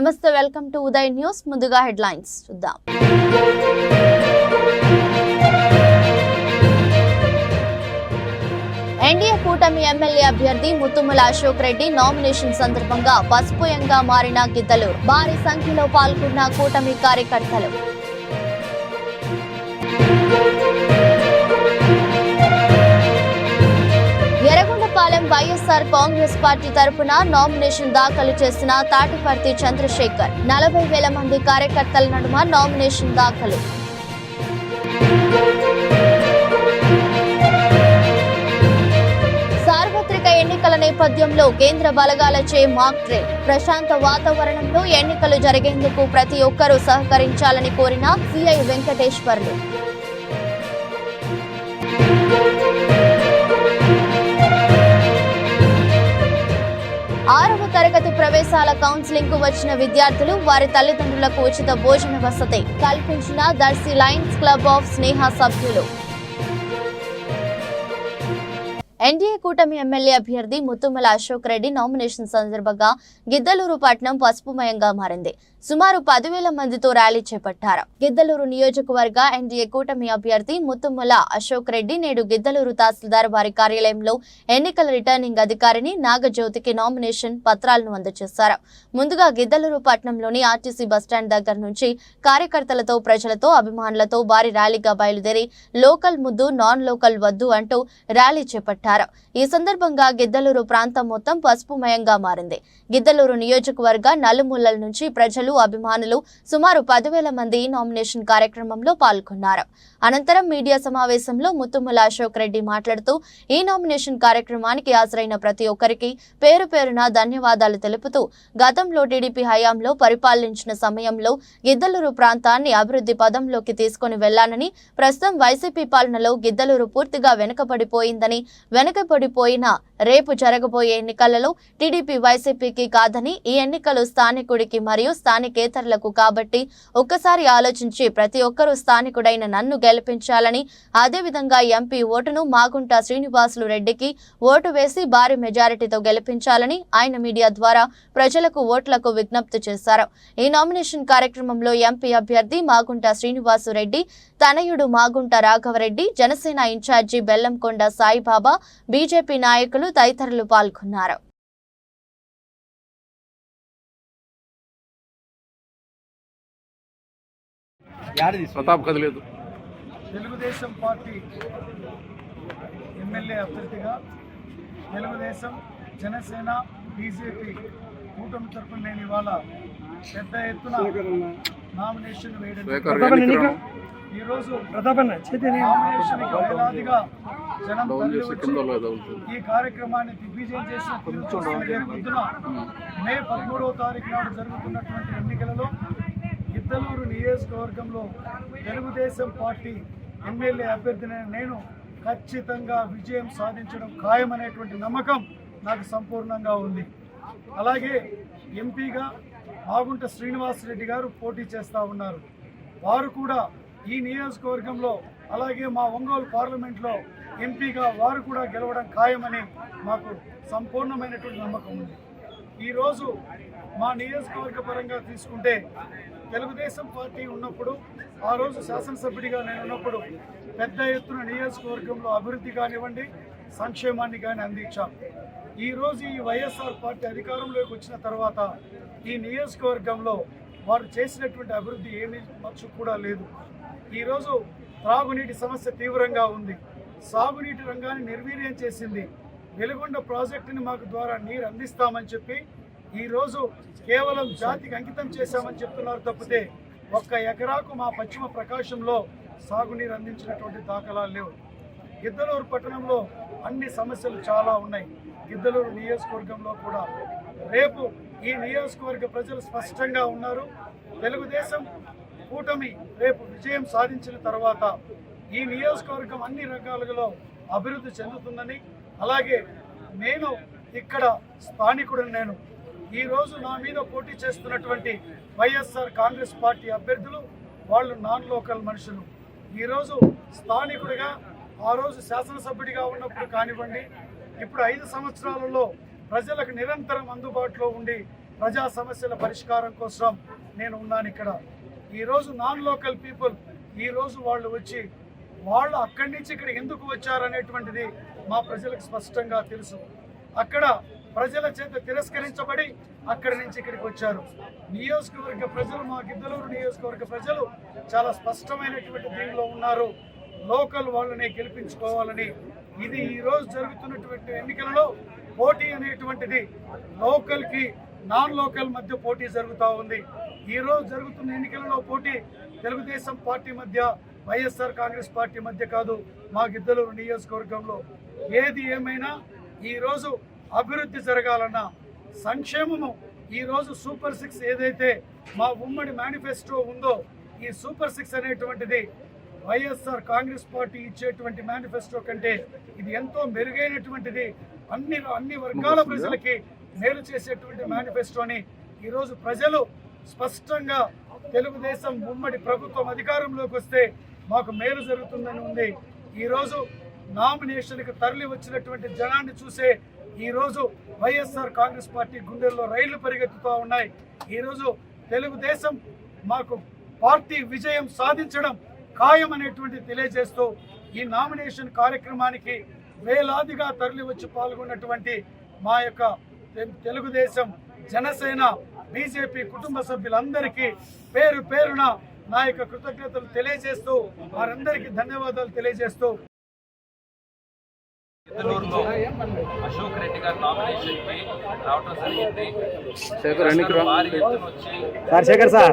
నమస్తే welcome to Uday news. ముందుగా headlines చూద్దాం. ఎన్డీఏ కూటమి ఎమ్మెల్యే అభ్యర్థి ముత్తుముల అశోక్ రెడ్డి నామినేషన్ సందర్భంగా పసుపుయంగా మారిన గిద్దలు భారీ సంఖ్యలో పాల్గొన్న కూటమి కార్యకర్తలు. కాలం వైఎస్ఆర్ కాంగ్రెస్ పార్టీ తరపున నామినేషన్ దాఖలు చేసిన తాటిపర్తి చంద్రశేఖర్. నలభై వేల మంది కార్యకర్తల నడుమ నామినేషన్ దాఖలు. సార్వత్రిక ఎన్నికల నేపథ్యంలో కేంద్ర బలగాలచే మాక్ డ్రిల్ ప్రశాంత వాతావరణంలో ఎన్నికలు జరిగేందుకు ప్రతి ఒక్కరూ సహకరించాలని కోరిన సిఐ వెంకటేశ్వర్లు. ఆరవ తరగతి ప్రవేశాల కౌన్సిలింగ్కు వచ్చిన విద్యార్థులు వారి తల్లిదండ్రులకు ఉచిత భోజన వసతి కల్పించిన Darsi lions club of Sneha సభ్యులు. ఎన్డీఏ కూటమి ఎమ్మెల్యే అభ్యర్థి ముత్తుమల అశోక్ రెడ్డి నామినేషన్ సందర్భంగా గిద్దలూరు పట్టణం పసుపుమయంగా మారింది. సుమారు పదివేల మందితో ర్యాలీ చేపట్టారు. గిద్దలూరు నియోజకవర్గ ఎన్డీఏ కూటమి అభ్యర్థి ముత్తుమల అశోక్ రెడ్డి నేడు గిద్దలూరు తహసీల్దార్ వారి కార్యాలయంలో ఎన్నికల రిటర్నింగ్ అధికారిని నాగజ్యోతికి నామినేషన్ పత్రాలను అందజేశారు. ముందుగా గిద్దలూరు పట్టణంలోని ఆర్టీసీ బస్టాండ్ దగ్గర నుంచి కార్యకర్తలతో ప్రజలతో అభిమానులతో భారీ ర్యాలీగా బయలుదేరి లోకల్ ముద్దు నాన్ లోకల్ వద్దు అంటూ ర్యాలీ చేపట్టారు. ఈ సందర్భంగా గిద్దలూరు ప్రాంతం మొత్తం పసుపుమయంగా మారింది. గిద్దలూరు నియోజకవర్గ నలుమూలల నుంచి ప్రజలు అభిమానులు సుమారు పదివేల మంది నామినేషన్ కార్యక్రమంలో పాల్గొన్నారు. అనంతరం మీడియా సమావేశంలో ముత్తుముల అశోక్ రెడ్డి మాట్లాడుతూ ఈ నామినేషన్ కార్యక్రమానికి హాజరైన ప్రతి ఒక్కరికి పేరు పేరున ధన్యవాదాలు తెలుపుతూ గతంలో టీడీపీ హయాంలో పరిపాలించిన సమయంలో గిద్దలూరు ప్రాంతాన్ని అభివృద్ధి పదంలోకి తీసుకుని వెళ్ళానని ప్రస్తుతం వైసీపీ పాలనలో గిద్దలూరు పూర్తిగా వెనుకబడిపోయిందని వెనుకబడిపోయిన రేపు జరగబోయే ఎన్నికలలో టీడీపీ వైసీపీకి కాదని ఈ ఎన్నికలు స్థానికుడికి మరియు స్థానికేతరులకు కాబట్టి ఒక్కసారి ఆలోచించి ప్రతి ఒక్కరూ స్థానికుడైన నన్ను గెలిపించాలని అదేవిధంగా ఎంపీ ఓటును మాగుంట శ్రీనివాసులు రెడ్డికి ఓటు వేసి భారీ మెజారిటీతో గెలిపించాలని ఆయన మీడియా ద్వారా ప్రజలకు ఓట్లకు విజ్ఞప్తి చేశారు. ఈ నామినేషన్ కార్యక్రమంలో ఎంపీ అభ్యర్థి మాగుంట శ్రీనివాసు రెడ్డి తనయుడు మాగుంట రాఘవరెడ్డి జనసేన ఇన్ఛార్జి బెల్లంకొండ సాయిబాబా బీజేపీ నాయకులు తదితరులు పాల్గొన్నారు. ప్రతాప్ కదలేదు. తెలుగుదేశం పార్టీ ఎమ్మెల్యే అభ్యర్థిగా తెలుగుదేశం జనసేన బీజేపీ కూటమి తరఫున నేను ఇవాళ పెద్ద ఎత్తున నామినేషన్ వేయడం ఈరోజు వేలాదిగా జనం ఈ కార్యక్రమాన్ని దిగ్విజయం చేసిన పొద్దున మే పదమూడవ తారీఖు నాడు జరుగుతున్నటువంటి ఎన్నికలలో గిద్దలూరు నియోజకవర్గంలో తెలుగుదేశం పార్టీ ఎమ్మెల్యే అభ్యర్థిని నేను ఖచ్చితంగా విజయం సాధించడం ఖాయమనేటువంటి నమ్మకం నాకు సంపూర్ణంగా ఉంది. అలాగే ఎంపీగా మాగుంట శ్రీనివాసరెడ్డి గారు పోటీ చేస్తూ ఉన్నారు. వారు కూడా ఈ నియోజకవర్గంలో అలాగే మా ఒంగోలు పార్లమెంట్లో ఎంపీగా వారు కూడా గెలవడం ఖాయమని మాకు సంపూర్ణమైనటువంటి నమ్మకం ఉంది. ఈరోజు మా నియోజకవర్గ పరంగా తీసుకుంటే తెలుగుదేశం పార్టీ ఉన్నప్పుడు ఆ రోజు శాసనసభ్యుడిగా నేను ఉన్నప్పుడు పెద్ద ఎత్తున నియోజకవర్గంలో అభివృద్ధి కానివ్వండి సంక్షేమాన్ని కానీ అందించాం. ఈరోజు ఈ వైఎస్ఆర్ పార్టీ అధికారంలోకి వచ్చిన తర్వాత ఈ నియోజకవర్గంలో వారు చేసినటువంటి అభివృద్ధి ఏమీ మచ్చు కూడా లేదు. ఈరోజు త్రాగునీటి సమస్య తీవ్రంగా ఉంది. సాగునీటి రంగాన్ని నిర్వీర్యం చేసింది. వెలుగొండ ప్రాజెక్టుని మాకు ద్వారా నీరు అందిస్తామని చెప్పి ఈరోజు కేవలం జాతికి అంకితం చేశామని చెప్తున్నారు తప్పితే ఒక్క ఎకరాకు మా పశ్చిమ ప్రకాశంలో సాగునీరు అందించినటువంటి దాఖలాలు లేవు. గిద్దలూరు పట్టణంలో అన్ని సమస్యలు చాలా ఉన్నాయి. గిద్దలూరు నియోజకవర్గంలో కూడా. రేపు ఈ నియోజకవర్గ ప్రజలు స్పష్టంగా ఉన్నారు. తెలుగుదేశం కూటమి రేపు విజయం సాధించిన తర్వాత ఈ నియోజకవర్గం అన్ని రకాలుగా అభివృద్ధి చెందుతుందని అలాగే నేను ఇక్కడ స్థానికుడు నేను. ఈరోజు నా మీద పోటీ చేస్తున్నటువంటి వైఎస్ఆర్ కాంగ్రెస్ పార్టీ అభ్యర్థులు వాళ్ళు నాన్ లోకల్ మనుషులు. ఈరోజు స్థానికుడిగా ఆ రోజు శాసనసభ్యుడిగా ఉన్నప్పుడు కానివ్వండి ఇప్పుడు ఐదు సంవత్సరాలలో ప్రజలకు నిరంతరం అందుబాటులో ఉండి ప్రజా సమస్యల పరిష్కారం కోసం నేను ఉన్నాను ఇక్కడ. ఈరోజు నాన్ లోకల్ పీపుల్ ఈరోజు వాళ్ళు వచ్చి వాళ్ళు అక్కడి నుంచి ఇక్కడ ఎందుకు వచ్చారనేటువంటిది మా ప్రజలకు స్పష్టంగా తెలుసు. అక్కడ ప్రజల చేత తిరస్కరించబడి అక్కడి నుంచి ఇక్కడికి వచ్చారు. నియోజకవర్గ ప్రజలు మా గిద్దలూరు నియోజకవర్గ ప్రజలు చాలా స్పష్టమైనటువంటి దీనిలో ఉన్నారు. లోకల్ వాళ్ళని గెలిపించుకోవాలని. ఇది ఈరోజు జరుగుతున్నటువంటి ఎన్నికలలో పోటీ అనేటువంటిది లోకల్కి నాన్ లోకల్ మధ్య పోటీ జరుగుతూ ఉంది. ఈ రోజు జరుగుతున్న ఎన్నికలలో పోటీ తెలుగుదేశం పార్టీ మధ్య వైఎస్ఆర్ కాంగ్రెస్ పార్టీ మధ్య కాదు మా గిద్దలూరు నియోజకవర్గంలో ఏది ఏమైనా ఈ రోజు అభివృద్ధి జరగాలన్నా సంక్షేమము ఈ రోజు సూపర్ సిక్స్ ఏదైతే మా ఉమ్మడి మేనిఫెస్టో ఉందో ఈ సూపర్ సిక్స్ అనేటువంటిది వైఎస్ఆర్ కాంగ్రెస్ పార్టీ ఇచ్చేటువంటి మేనిఫెస్టో కంటే ఇది ఎంతో మెరుగైనటువంటిది. అన్ని అన్ని వర్గాల ప్రజలకి మేలు చేసేటువంటి మేనిఫెస్టోని ఈరోజు ప్రజలు స్పష్టంగా తెలుగుదేశం ఉమ్మడి ప్రభుత్వం అధికారంలోకి వస్తే మాకు మేలు జరుగుతుందని ఉంది. ఈరోజు నామినేషన్కి తరలి వచ్చినటువంటి జనాన్ని చూసే ఈరోజు వైఎస్ఆర్ కాంగ్రెస్ పార్టీ గుండెల్లో రైళ్ళు పరిగెత్తుతూ ఉన్నాయి. ఈరోజు తెలుగుదేశం మాకు పార్టీ విజయం సాధించడం ఖాయం అనేటువంటి తెలియజేస్తూ ఈ నామినేషన్ కార్యక్రమానికి వేలాదిగా తరలి వచ్చి పాల్గొన్నటువంటి మా యొక్క తెలుగుదేశం జనసేన బీజేపీ కుటుంబ సభ్యులందరికీ పేరు పేరున నా యొక్క కృతజ్ఞతలు తెలియజేస్తూ వారందరికీ ధన్యవాదాలు తెలియజేస్తూ అశోక్ రెడ్డి గారి నామినేషన్కి రావడం జరిగింది. శేఖర్ ఎన్నికలు రా. భారీ ఎత్తున వచ్చి సార్ శేఖర్ సార్.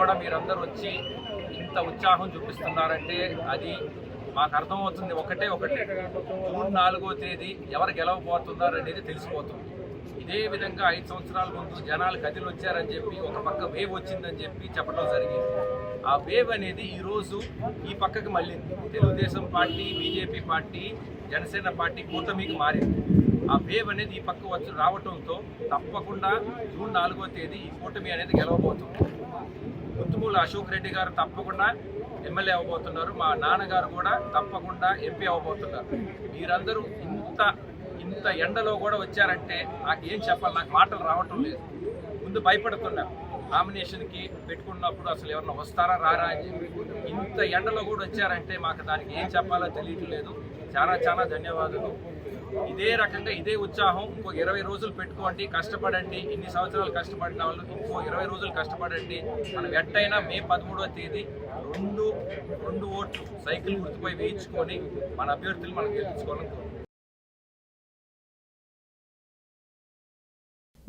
కూడా మీరందరూ వచ్చి ఇంత ఉత్సాహం చూపిస్తున్నారంటే అది మాకు అర్థమవుతుంది. ఒకటే ఒకటి. జూన్ నాలుగో తేదీ ఎవరు గెలవబోతున్నారు అనేది తెలిసిపోతుంది. ఇదే విధంగా ఐదు సంవత్సరాల ముందు జనాలు కదిలి వచ్చారని చెప్పి ఒక పక్క వేవ్ వచ్చిందని చెప్పి చెప్పడం జరిగింది. ఆ వేవ్ అనేది ఈరోజు ఈ పక్కకి మళ్ళింది. Telugu Desam party BJP party Janasena party కూటమికి మారింది. ఆ వేవ్ అనేది ఈ పక్క వచ్చి రావటంతో తప్పకుండా జూన్ నాలుగో తేదీ ఈ కూటమి అనేది గెలవబోతుంది. ముత్తుమూల అశోక్ రెడ్డి గారు తప్పకుండా ఎమ్మెల్యే అవ్వబోతున్నారు. మా నాన్నగారు కూడా తప్పకుండా ఎంపీ అవ్వబోతున్నారు. మీరందరూ ఇంత ఇంత ఎండలో కూడా వచ్చారంటే నాకు ఏం చెప్పాలి? నాకు మాటలు రావటం లేదు. ముందు భయపడుతున్నా. నామినేషన్కి పెట్టుకున్నప్పుడు అసలు ఎవరన్నా వస్తారా రారా అని ఇంత ఎండలో కూడా వచ్చారంటే మాకు దానికి ఏం చెప్పాలో తెలియట్లేదు చాలా చాలా ధన్యవాదాలు. ఇదే రకంగా ఇదే ఉత్సాహం. ఇంకో ఇరవై రోజులు పెట్టుకోండి కష్టపడండి. ఇన్ని సంవత్సరాలు కష్టపడిన వాళ్ళు ఇంకో ఇరవై రోజులు కష్టపడండి. మనం ఎట్టయినా మే పదమూడవ తేదీ రెండు రెండు ఓట్లు సైకిల్ గుర్తుపై వేయించుకొని మన అభ్యర్థులు మనం గెలిపించుకోవాలని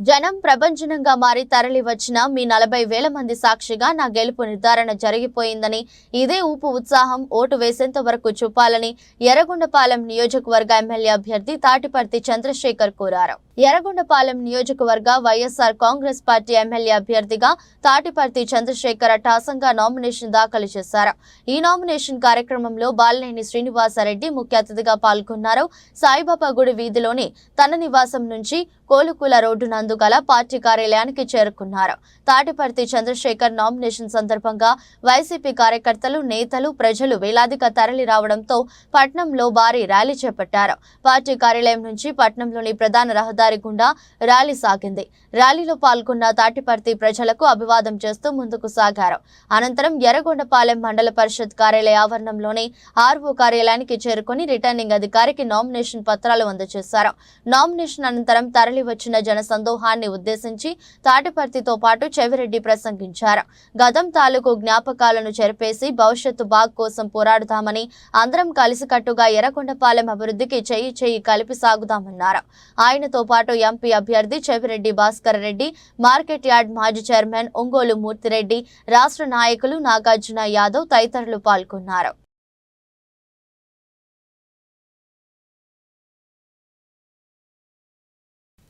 జనం ప్రభంజనంగా మారి తరలి వచ్చిన మీ నలభై వేల మంది సాక్షిగా నా గెలుపు నిర్ధారణ జరిగిపోయిందని ఇదే ఊపు ఉత్సాహం ఓటు వేసేంత వరకు చూపాలని ఎర్రగొండపాలెం నియోజకవర్గ ఎమ్మెల్యే అభ్యర్థి తాటిపర్తి చంద్రశేఖర్ కోరారు. ఎర్రగొండపాలెం నియోజకవర్గ వైఎస్ఆర్ కాంగ్రెస్ పార్టీ ఎమ్మెల్యే అభ్యర్థిగా తాటిపర్తి చంద్రశేఖర్ అట్టాసంగా నామినేషన్ దాఖలు చేశారు. ఈ నామినేషన్ కార్యక్రమంలో బాలినేని శ్రీనివాసరెడ్డి ముఖ్య అతిథిగా పాల్గొన్నారు. సాయిబాబా గుడి వీధిలోని తన నివాసం నుంచి కోలుకుల రోడ్డు నందు గల పార్టీ కార్యాలయానికి చేరుకున్నారు. తాటిపర్తి చంద్రశేఖర్ నామినేషన్ సందర్భంగా వైసీపీ కార్యకర్తలు నేతలు ప్రజలు వేలాదిగా తరలి రావడంతో పట్నంలో భారీ ర్యాలీ చేపట్టారు. పార్టీ కార్యాలయం నుంచి పట్నంలోని ప్రధాన రహదారి గుండా ర్యాలీ సాగింది. ర్యాలీలో పాల్గొన్న తాటిపర్తి ప్రజలకు అభివాదం చేస్తూ ముందుకు సాగారు. అనంతరం ఎర్రగొండపాలెం మండల పరిషత్ కార్యాలయ ఆవరణంలోని ఆర్వో కార్యాలయానికి చేరుకుని రిటర్నింగ్ అధికారికి నామినేషన్ పత్రాలు అందజేశారు. నామినేషన్ అనంతరం తరలి వచ్చిన జన సమూహాన్ని ఉద్దేశించి తాటిపర్తితో పాటు చెవిరెడ్డి ప్రసంగించారు. గతం తాలూకు జ్ఞాపకాలను చెరిపేసి భవిష్యత్తు బాగ్ కోసం పోరాడుతామని అందరం కలిసికట్టుగా ఎర్రకొండపాలెం అభివృద్ధికి చేయి చేయి కలిపి సాగుదామన్నారు. ఆయనతో పాటు ఎంపీ అభ్యర్థి చెవిరెడ్డి భాస్కర్ రెడ్డి మార్కెట్ యార్డ్ మాజీ చైర్మన్ ఒంగోలు మూర్తిరెడ్డి రాష్ట్ర నాయకులు నాగార్జున యాదవ్ తదితరులు పాల్గొన్నారు.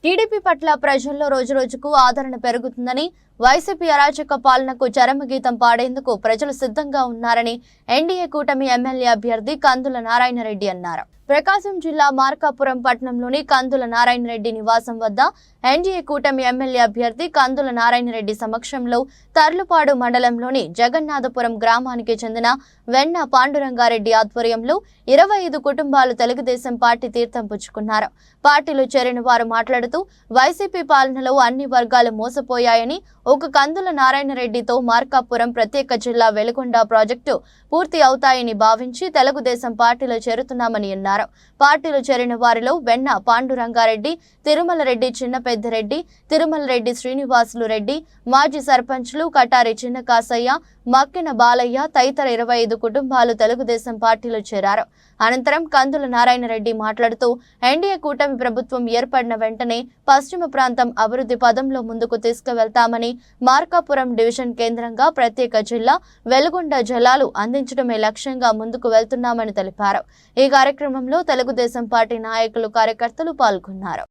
టీడీపీ పట్ల ప్రజల్లో రోజురోజుకు ఆదరణ పెరుగుతుందని వైసీపీ అరాచక పాలనకు చరమగీతం పాడేందుకు ప్రజలు సిద్ధంగా ఉన్నారని ఎన్డీఏ కూటమి ఎమ్మెల్యే అభ్యర్థి కందుల నారాయణరెడ్డి అన్నారు. ప్రకాశం జిల్లా మార్కాపురం పట్టణంలోని కందుల నారాయణరెడ్డి నివాసం వద్ద ఎన్డీఏ కూటమి ఎమ్మెల్యే అభ్యర్థి కందుల నారాయణరెడ్డి సమక్షంలో తర్లుపాడు మండలంలోని జగన్నాథపురం గ్రామానికి చెందిన వెన్న పాండురంగారెడ్డి ఆధ్వర్యంలో ఇరవై ఐదు కుటుంబాలు తెలుగుదేశం పార్టీ తీర్థం పుచ్చుకున్నారు. పార్టీలో చేరిన వారు మాట్లాడుతూ వైసీపీ పాలనలో అన్ని వర్గాలు మోసపోయాయని ఒక కందుల నారాయణరెడ్డితో మార్కాపురం ప్రత్యేక జిల్లా వెలుగొండ ప్రాజెక్టు పూర్తి అవుతాయని భావించి తెలుగుదేశం పార్టీలో చేరుతున్నామని అన్నారు. పార్టీలో చేరిన వారిలో వెన్న పాండురంగారెడ్డి తిరుమల రెడ్డి చిన్న పెద్దరెడ్డి తిరుమల రెడ్డి శ్రీనివాసులు రెడ్డి మాజీ సర్పంచ్లు కటారి చిన్న కాసయ్య మక్కిన బాలయ్య తదితర ఇరవై ఐదు కుటుంబాలు తెలుగుదేశం పార్టీలో చేరారు. అనంతరం కందుల నారాయణరెడ్డి మాట్లాడుతూ ఎన్డీఏ కూటమి ప్రభుత్వం ఏర్పడిన వెంటనే పశ్చిమ ప్రాంతం అభివృద్ధి పదంలో ముందుకు తీసుకువెళ్తామని మార్కాపురం డివిజన్ కేంద్రంగా ప్రత్యేక జిల్లా వెలుగొండ జలాలు అందించడమే లక్ష్యంగా ముందుకు వెళ్తున్నామని తెలిపారు. ఈ కార్యక్రమంలో తెలుగుదేశం పార్టీ నాయకులు కార్యకర్తలు పాల్గొన్నారు.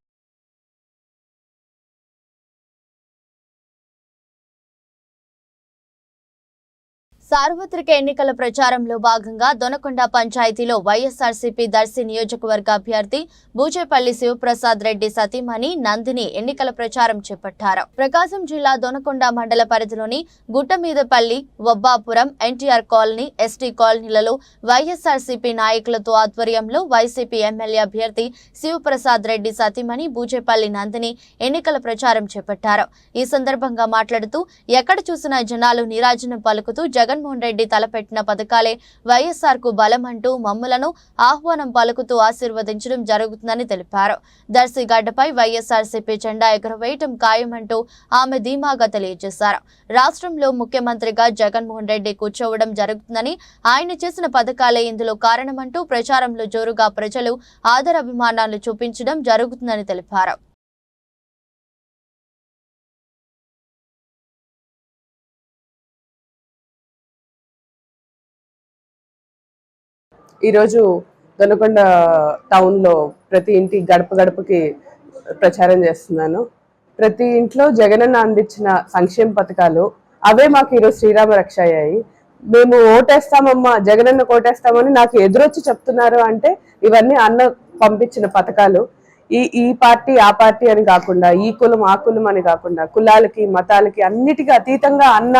సార్వత్రిక ఎన్నికల ప్రచారంలో భాగంగా దొనకొండ పంచాయతీలో వైఎస్ఆర్సీపీ దర్శి నియోజకవర్గ అభ్యర్థి బూచేపల్లి శివప్రసాద్ రెడ్డి సతీమణి నందిని ఎన్నికల ప్రచారం చేపట్టారు. ప్రకాశం జిల్లా దొనకొండ మండల పరిధిలోని Guttamidapalli Vabbapuram NTR colony ST కాలనీలలో YSRCP నాయకులతో ఆధ్వర్యంలో వైసీపీ ఎమ్మెల్యే అభ్యర్థి శివప్రసాద్ రెడ్డి సతీమణి బూచేపల్లి నందిని ఎన్నికల ప్రచారం చేపట్టారు. ఈ సందర్భంగా మాట్లాడుతూ ఎక్కడ చూసినా జనాలు నీరాజనం పలుకుతూ జగన్ జగన్మోహన్ రెడ్డి తలపెట్టిన పథకాలే వైఎస్ఆర్కు బలం అంటూ మమ్ములను ఆహ్వానం పలుకుతూ ఆశీర్వదించడం జరుగుతుందని తెలిపారు. దర్శి గడ్డపై వైఎస్ఆర్సీపీ జెండా ఎగురవేయటం ఖాయమంటూ ఆమె ధీమాగా తెలియజేశారు. రాష్ట్రంలో ముఖ్యమంత్రిగా జగన్మోహన్ రెడ్డి కూర్చోవడం జరుగుతుందని ఆయన చేసిన పథకాలే ఇందులో కారణమంటూ ప్రచారంలో జోరుగా ప్రజలు ఆదరాభిమానాలు చూపించడం జరుగుతుందని తెలిపారు. ఈరోజు దొనకొండ టౌన్లో ప్రతి ఇంటి గడప గడపకి ప్రచారం చేస్తున్నాను. ప్రతి ఇంట్లో జగనన్న అందించిన సంక్షేమ పథకాలు అవే మాకు ఈరోజు శ్రీరామ రక్ష అయ్యాయి. మేము ఓటేస్తామమ్మా జగనన్న కోటేస్తామని నాకు ఎదురొచ్చి చెప్తున్నారు అంటే ఇవన్నీ అన్న పంపించిన పథకాలు. ఈ ఈ పార్టీ ఆ పార్టీ అని కాకుండా ఈ కులం ఆ కులం అని కాకుండా కులాలకి మతాలకి అన్నిటికీ అతీతంగా అన్న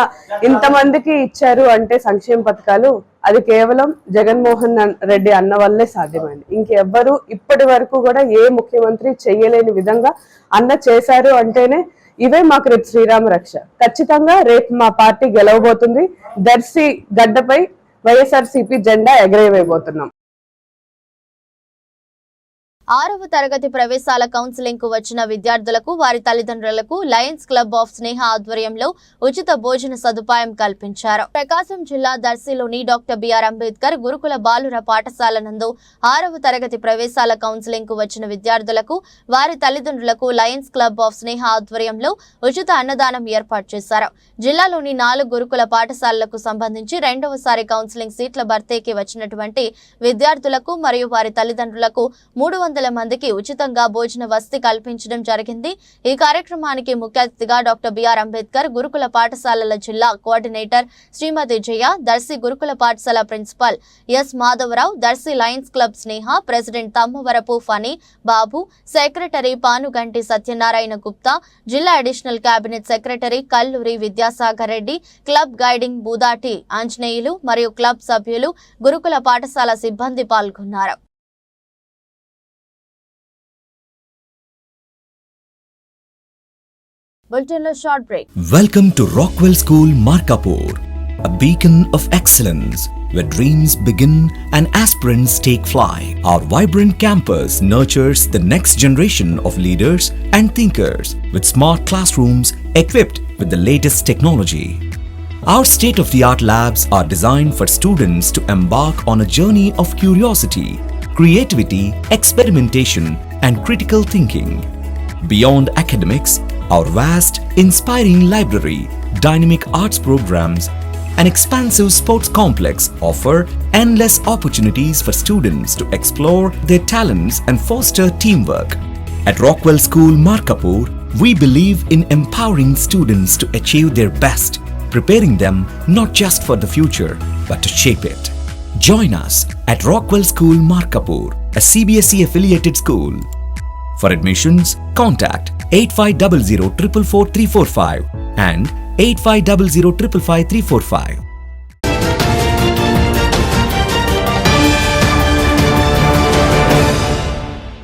ఇంతమందికి ఇచ్చారు అంటే సంక్షేమ పథకాలు అది కేవలం జగన్మోహన్ రెడ్డి అన్న వల్లే సాధ్యమైంది. ఇంకెవ్వరు ఇప్పటి వరకు కూడా ఏ ముఖ్యమంత్రి చెయ్యలేని విధంగా అన్న చేశారు అంటేనే ఇవే మాకు రేపు శ్రీరామ రక్ష. ఖచ్చితంగా రేపు మా పార్టీ గెలవబోతుంది. దర్శి గడ్డపై వైఎస్ఆర్సీపీ జెండా ఎగరేయబోతున్నాం. ఆరవ తరగతి ప్రవేశాల కౌన్సిలింగ్కు వచ్చిన విద్యార్థులకు వారి తల్లిదండ్రులకు లయన్స్ క్లబ్ ఆఫ్ స్నేహ ఆధ్వర్యంలో ఉచిత భోజన సదుపాయం కల్పించారు. ప్రకాశం జిల్లా దర్శిలోని డాక్టర్ బిఆర్ అంబేద్కర్ గురుకుల బాలుర పాఠశాల నందు ఆరవ తరగతి ప్రవేశాల కౌన్సిలింగ్కు వచ్చిన విద్యార్థులకు వారి తల్లిదండ్రులకు లయన్స్ క్లబ్ ఆఫ్ స్నేహ ఆధ్వర్యంలో ఉచిత అన్నదానం ఏర్పాటు చేశారు. జిల్లాలోని నాలుగు గురుకుల పాఠశాలలకు సంబంధించి రెండవసారి కౌన్సిలింగ్ సీట్ల భర్తీకి వచ్చినటువంటి విద్యార్థులకు మరియు వారి తల్లిదండ్రులకు మూడు వందల మందికి ఉచితంగా భోజన వసతి కల్పించడం జరిగింది. ఈ కార్యక్రమానికి ముఖ్య అతిథిగా డాక్టర్ బిఆర్ అంబేద్కర్ గురుకుల పాఠశాలల జిల్లా కోఆర్డినేటర్ శ్రీమతి జయ దర్శి గురుకుల పాఠశాల principal S Madhava Rao Darsi lions club Sneha president Tammavarapu Phani Babu secretary Panuganti Satyanarayana Gupta జిల్లా additional cabinet secretary Kalluri Vidyasagar Reddy club guiding Budati Anjaneyulu మరియు క్లబ్ సభ్యులు గురుకుల పాఠశాల సిబ్బంది పాల్గొన్నారు. Welcome to Rockwell School, Markapur, a beacon of excellence where dreams begin and aspirants take flight. Our vibrant campus nurtures the next generation of leaders and thinkers with smart classrooms equipped with the latest technology. Our state of the art labs are designed for students to embark on a journey of curiosity, creativity, experimentation, and critical thinking. Beyond academics, our vast, inspiring library, dynamic arts programs, and expansive sports complex offer endless opportunities for students to explore their talents and foster teamwork. At Rockwell School, Markapur, We believe in empowering students to achieve their best, preparing them not just for the future, but to shape it. Join us at Rockwell School Markapur, a CBSE affiliated school. For admissions, contact 8500 and 8500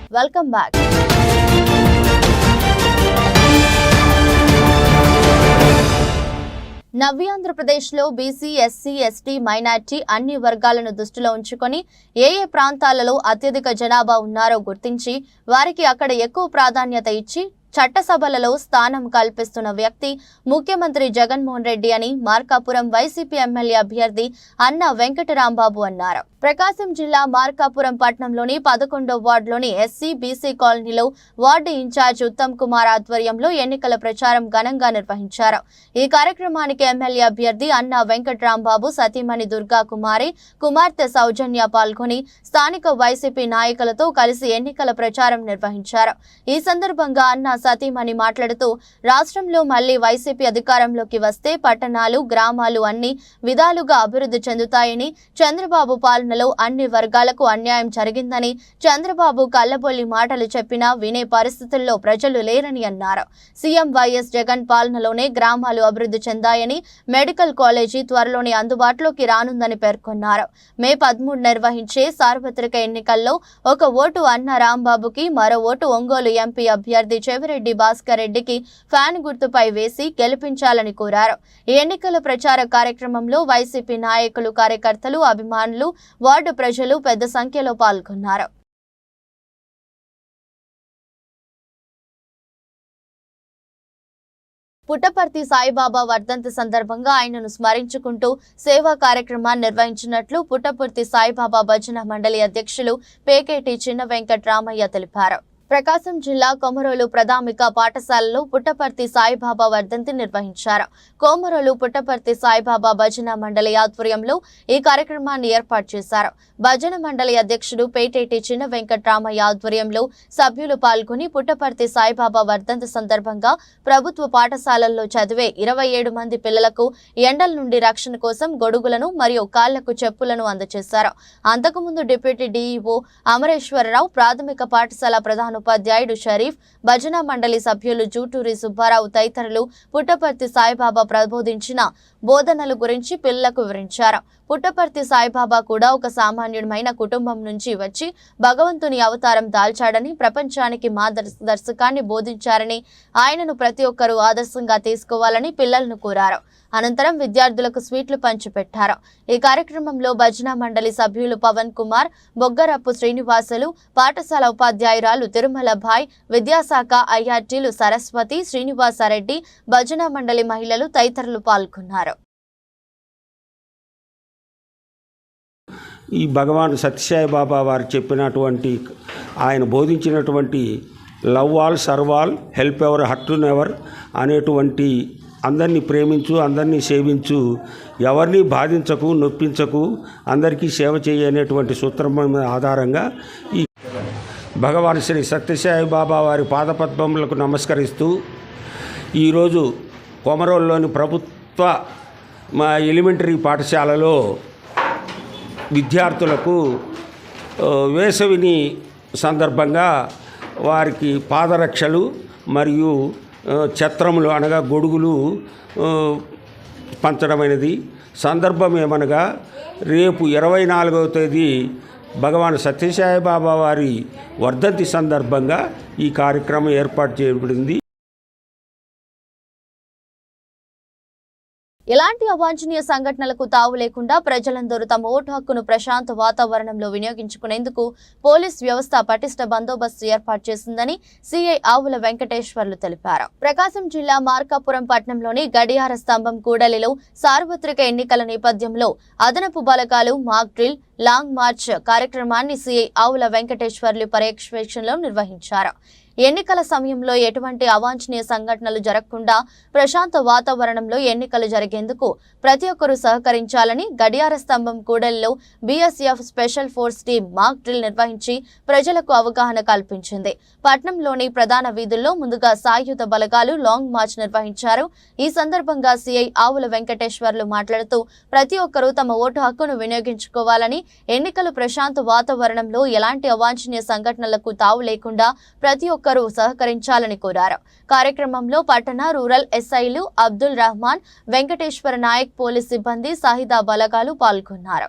Welcome back. నవ్యాంధ్రప్రదేశ్లో BC SC ST minority అన్ని వర్గాలను దృష్టిలో ఉంచుకొని ఏ ఏ ప్రాంతాలలో అత్యధిక జనాభా ఉన్నారో గుర్తించి వారికి అక్కడ ఎక్కువ ప్రాధాన్యత ఇచ్చి చట్టసభలలో స్థానం కల్పిస్తున్న వ్యక్తి ముఖ్యమంత్రి జగన్మోహన్ రెడ్డి అని మార్కాపురం వైసీపీ ఎమ్మెల్యే అభ్యర్థి అన్న వెంకటరాంబాబు అన్నారు. ప్రకాశం జిల్లా మార్కాపురం పట్టణంలోని పదకొండో వార్డులోని ఎస్సీ బీసీ కాలనీలో వార్డు ఇన్ఛార్జ్ ఉత్తమ్ కుమార్ ఆధ్వర్యంలో ఎన్నికల ప్రచారం ఘనంగా నిర్వహించారు. ఈ కార్యక్రమానికి ఎమ్మెల్యే అభ్యర్థి అన్న వెంకట్రాంబాబు సతీమణి దుర్గా కుమారి కుమార్తె సౌజన్య పాల్గొని స్థానిక వైసీపీ నాయకులతో కలిసి ఎన్నికల ప్రచారం నిర్వహించారు. ఈ సందర్భంగా అన్న సతీమణి మాట్లాడుతూ రాష్ట్రంలో మళ్ళీ వైసీపీ అధికారంలోకి వస్తే పట్టణాలు గ్రామాలు అన్ని విధాలుగా అభివృద్ధి చెందుతాయని చంద్రబాబు పాలనలో అన్ని వర్గాలకు అన్యాయం జరిగిందని చంద్రబాబు కల్లబొల్లి మాటలు చెప్పినా వినే పరిస్థితుల్లో ప్రజలు లేరని అన్నారు. సీఎం వైఎస్ జగన్ పాలనలోనే గ్రామాలు అభివృద్ధి చెందాయని మెడికల్ కాలేజీ త్వరలోనే అందుబాటులోకి రానుందని పేర్కొన్నారు. మే పదమూడు నిర్వహించే సార్వత్రిక ఎన్నికల్లో ఒక ఓటు అన్న రాంబాబుకి మరో ఓటు ఒంగోలు ఎంపీ అభ్యర్థి చెవిరెడ్డి భాస్కర్ రెడ్డికి ఫ్యాన్ గుర్తుపై వేసి గెలిపించాలని కోరారు. ఈ ఎన్నికల ప్రచార కార్యక్రమంలో వైసీపీ నాయకులు కార్యకర్తలు అభిమానులు వార్డు ప్రజలు పెద్ద సంఖ్యలో పాల్గొన్నారు. పుట్టపర్తి సాయిబాబా వర్ధంతి సందర్భంగా ఆయనను స్మరించుకుంటూ సేవా కార్యక్రమాన్ని నిర్వహించినట్లు పుట్టపర్తి సాయిబాబా భజన మండలి అధ్యక్షులు పేకేటి చిన్న వెంకట్రామయ్య తెలిపారు. ప్రకాశం జిల్లా కొమరోలు ప్రాథమిక పాఠశాలలో పుట్టపర్తి సాయిబాబా వర్ధంతి నిర్వహించారు. కోమరోలు పుట్టపర్తి సాయిబాబా భజన మండలి ఆధ్వర్యంలో ఈ కార్యక్రమాన్ని ఏర్పాటు చేశారు. భజన మండలి అధ్యక్షుడు పేటేటి చిన్న వెంకట్రామయ్య ఆధ్వర్యంలో సభ్యులు పాల్గొని పుట్టపర్తి సాయిబాబా వర్ధంతి సందర్భంగా ప్రభుత్వ పాఠశాలల్లో చదివే ఇరవై ఏడు మంది పిల్లలకు ఎండల నుండి రక్షణ కోసం గొడుగులను మరియు కాళ్ళకు చెప్పులను అందజేశారు. అంతకుముందు డిప్యూటీ డీఈఓ అమరేశ్వరరావు ప్రాథమిక పాఠశాల ప్రధాన ప్రధానోపాధ్యాయుడు షరీఫ్ భజన మండలి సభ్యులు జూటూరి సుబ్బారావు తదితరులు పుట్టపర్తి సాయిబాబా ప్రబోధించిన బోధనల గురించి పిల్లలకు వివరించారు. పుట్టపర్తి సాయిబాబా కూడా ఒక సామాన్యుడమైన కుటుంబం నుంచి వచ్చి భగవంతుని అవతారం దాల్చాడని ప్రపంచానికి మార్గదర్శకాన్ని బోధించారని ఆయనను ప్రతి ఒక్కరూ ఆదర్శంగా తీసుకోవాలని పిల్లలను కోరారు. అనంతరం విద్యార్థులకు స్వీట్లు పంచిపెట్టారు. ఈ కార్యక్రమంలో భజన మండలి సభ్యులు పవన్ కుమార్ బొగ్గరప్పు శ్రీనివాసులు పాఠశాల ఉపాధ్యాయురాలు తిరుమల భాయ్ విద్యాశాఖ ఐఆర్టీలు సరస్వతి శ్రీనివాసారెడ్డి భజన మండలి మహిళలు తదితరులు పాల్గొన్నారు. ఈ భగవాన్ సత్యసాయి బాబా వారు చెప్పినటువంటి ఆయన బోధించినటువంటి love all serve all help ever hurt never అనేటువంటి అందరినీ ప్రేమించు అందరినీ సేవించు ఎవరిని బాధించకు నొప్పించకు అందరికీ సేవ చేయి అనేటువంటి సూత్రం ఆధారంగా ఈ భగవాన్ శ్రీ సత్యసాయి బాబా వారి పాదపద్మములకు నమస్కరిస్తూ ఈరోజు కొమరోల్లోని ప్రభుత్వ మా ఎలిమెంటరీ పాఠశాలలో విద్యార్థులకు వేసవిని సందర్భంగా వారికి పాదరక్షలు మరియు ఛత్రములు అనగా గొడుగులు పంచడమైనది. సందర్భం ఏమనగా రేపు ఇరవై నాలుగవ తేదీ భగవాన్ సత్యసాయి బాబా వారి వర్ధంతి సందర్భంగా ఈ కార్యక్రమం ఏర్పాటు చేయబడింది. ఎలాంటి అవాంఛనీయ సంఘటనలకు తావు లేకుండా ప్రజలందరూ తమ ఓటు హక్కును ప్రశాంత వాతావరణంలో వినియోగించుకునేందుకు పోలీస్ వ్యవస్థ పటిష్ట బందోబస్తు ఏర్పాటు చేసిందని సిఐ ఆవుల వెంకటేశ్వర్లు తెలిపారు. ప్రకాశం జిల్లా మార్కాపురం పట్టణంలోని గడియార స్తంభం కూడలిలో సార్వత్రిక ఎన్నికల నేపథ్యంలో అదనపు బలగాలు మాక్ డ్రిల్ లాంగ్ మార్చ్ కార్యక్రమాన్ని సిఐ ఆవుల వెంకటేశ్వర్లు పర్యవేక్షణలో నిర్వహించారు. ఎన్నికల సమయంలో ఎటువంటి అవాంఛనీయ సంఘటనలు జరగకుండా ప్రశాంత వాతావరణంలో ఎన్నికలు జరిగేందుకు ప్రతి ఒక్కరూ సహకరించాలని గడియార స్తంభం కూడలిలో BSF special force team mock drill నిర్వహించి ప్రజలకు అవగాహన కల్పించింది. పట్నంలోని ప్రధాన వీధుల్లో ముందుగా సాయుధ బలగాలు లాంగ్ మార్చ్ నిర్వహించారు. ఈ సందర్భంగా సిఐ ఆవుల వెంకటేశ్వర్లు మాట్లాడుతూ ప్రతి ఒక్కరూ తమ ఓటు హక్కును వినియోగించుకోవాలని ఎన్నికలు ప్రశాంత వాతావరణంలో ఎలాంటి అవాంఛనీయ సంఘటనలకు తావు లేకుండా ప్రతి ఒక్క ఒక్కరూ సహకరించాలని కోరారు. కార్యక్రమంలో పట్టణ రూరల్ ఎస్ఐలు అబ్దుల్ రహమాన్ వెంకటేశ్వర నాయక్ పోలీస్ సిబ్బంది సాహిదా బలగాలు పాల్గొన్నారు.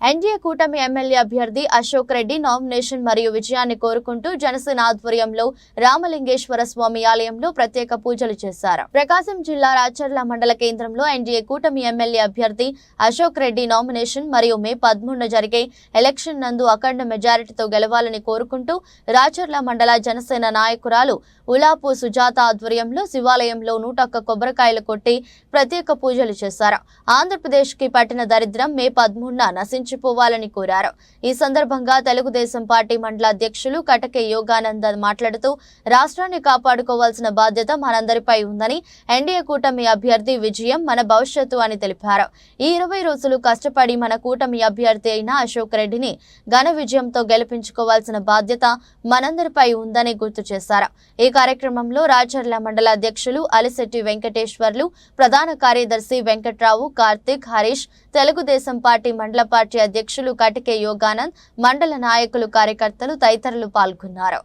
ఎన్డీఏ కూటమి ఎమ్మెల్యే అభ్యర్థి అశోక్ రెడ్డి నామినేషన్ మరియు విజయాన్ని కోరుకుంటూ జనసేన ఆధ్వర్యంలో రామలింగేశ్వర స్వామి ఆలయంలో ప్రత్యేక పూజలు చేశారు. ప్రకాశం జిల్లా రాచర్ల మండల కేంద్రంలో ఎన్డీఏ కూటమి ఎమ్మెల్యే అభ్యర్థి అశోక్ రెడ్డి నామినేషన్ మరియు మే పదమూడున జరిగే ఎలక్షన్ నందు అఖండ మెజారిటీతో గెలవాలని కోరుకుంటూ రాచర్ల మండల జనసేన నాయకురాలు ఉలాపు సుజాత ఆధ్వర్యంలో శివాలయంలో నూట కొబ్బరికాయలు కొట్టి ప్రత్యేక పూజలు చేశారు. ఆంధ్రప్రదేశ్కి పట్టిన దరిద్రం మే పదమూడున నశించిపోవాలని కోరారు. ఈ సందర్భంగా తెలుగుదేశం పార్టీ మండల అధ్యక్షులు కటకే యోగానంద మాట్లాడుతూ రాష్ట్రాన్ని కాపాడుకోవాల్సిన బాధ్యత మనందరిపై ఉందని ఎన్డీఏ కూటమి అభ్యర్థి విజయం మన భవిష్యత్తు అని తెలిపారు. ఈ ఇరవై రోజులు కష్టపడి మన కూటమి అభ్యర్థి అయిన అశోక్ రెడ్డిని ఘన విజయంతో గెలిపించుకోవాల్సిన బాధ్యత మనందరిపై ఉందని గుర్తు చేశారు. ఇక కార్యక్రమంలో రాచర్ల మండల అధ్యక్షులు అలిశెట్టి వెంకటేశ్వర్లు ప్రధాన కార్యదర్శి వెంకట్రావు కార్తిక్ హరీష్ తెలుగుదేశం పార్టీ మండల పార్టీ అధ్యక్షులు కటికే యోగానంద్ మండల నాయకులు కార్యకర్తలు తదితరులు పాల్గొన్నారు.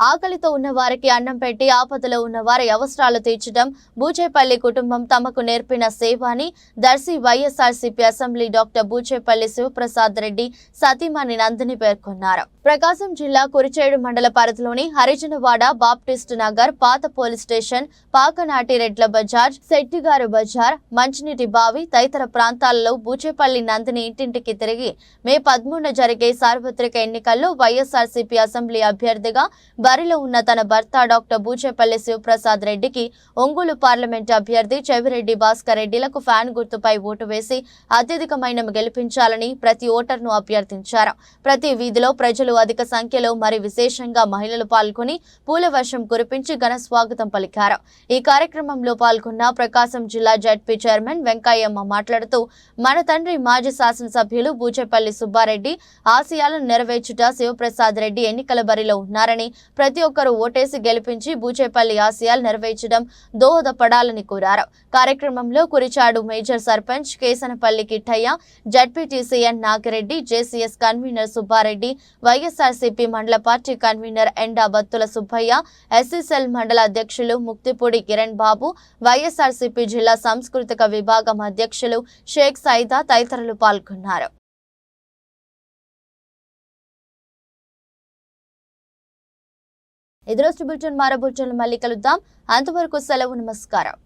ఆకలితో ఉన్న వారికి అన్నం పెట్టి ఆపదలో ఉన్న వారి అవసరాలు తీర్చడం బూచేపల్లి కుటుంబం తమకు నేర్పిన సేవ అని Darsi YSRCP assembly doctor Bucheppalli Sivaprasad Reddy సతీమణి నందిని పేర్కొన్నారు. ప్రకాశం జిల్లా కురిచేడు మండల పరిధిలోని హరిజనవాడ బాప్టిస్ట్ నగర్ పాత పోలీస్ స్టేషన్ పాకనాటి రెడ్ల బజార్ శెట్టిగారు బజార్ మంచినీటి బావి తదితర ప్రాంతాలలో బూచేపల్లి నందిని ఇంటింటికి తిరిగి మే పదమూడున జరిగే సార్వత్రిక ఎన్నికల్లో వైఎస్ఆర్సీపీ అసెంబ్లీ అభ్యర్థిగా బరిలో ఉన్న తన భర్త డాక్టర్ బూచేపల్లి శివప్రసాద్ రెడ్డికి ఒంగోలు పార్లమెంట్ అభ్యర్థి చెవిరెడ్డి భాస్కర్ రెడ్డిలకు ఫ్యాన్ గుర్తుపై ఓటు వేసి అత్యధికమైన గెలిపించాలని ప్రతి ఓటర్ను అభ్యర్థించారు. ప్రతి వీధిలో ప్రజలు అధిక సంఖ్యలో మరి విశేషంగా మహిళలు పాల్గొని పూల వర్షం కురిపించి ఘన స్వాగతం పలికారు. ఈ కార్యక్రమంలో పాల్గొన్న ప్రకాశం జిల్లా జడ్పీ చైర్మన్ వెంకయ్యమ్మ మాట్లాడుతూ మన తండ్రి మాజీ శాసనసభ్యులు బూచేపల్లి సుబ్బారెడ్డి ఆశయాలను నెరవేర్చుట శివప్రసాద్ రెడ్డి ఎన్నికల బరిలో ఉన్నారని ప్రతి ఒక్కరూ ఓటేసి గెలిపించి బూచేపల్లి ఆశయాలు నెరవేర్చడం దోహదపడాలని కోరారు. కార్యక్రమంలో Kurichedu major sarpanch Kesanapalli Kittayya జడ్పీటీసీఎన్ Nagireddy JCS convener Subba Reddy YSRCP మండల పార్టీ కన్వీనర్ ఎండా బత్తుల సుబ్బయ్య ఎస్ఎస్ఎల్ మండల అధ్యక్షులు ముక్తిపూడి కిరణ్ బాబు వైఎస్ఆర్సీపీ జిల్లా సాంస్కృతిక విభాగం అధ్యక్షులు షేక్ సైదా తదితరులు పాల్గొన్నారు. ఎదురోస్తు బులెటిన్ మారో బులెటిన్ మళ్ళీ కలుద్దాం అంతవరకు సెలవు నమస్కారం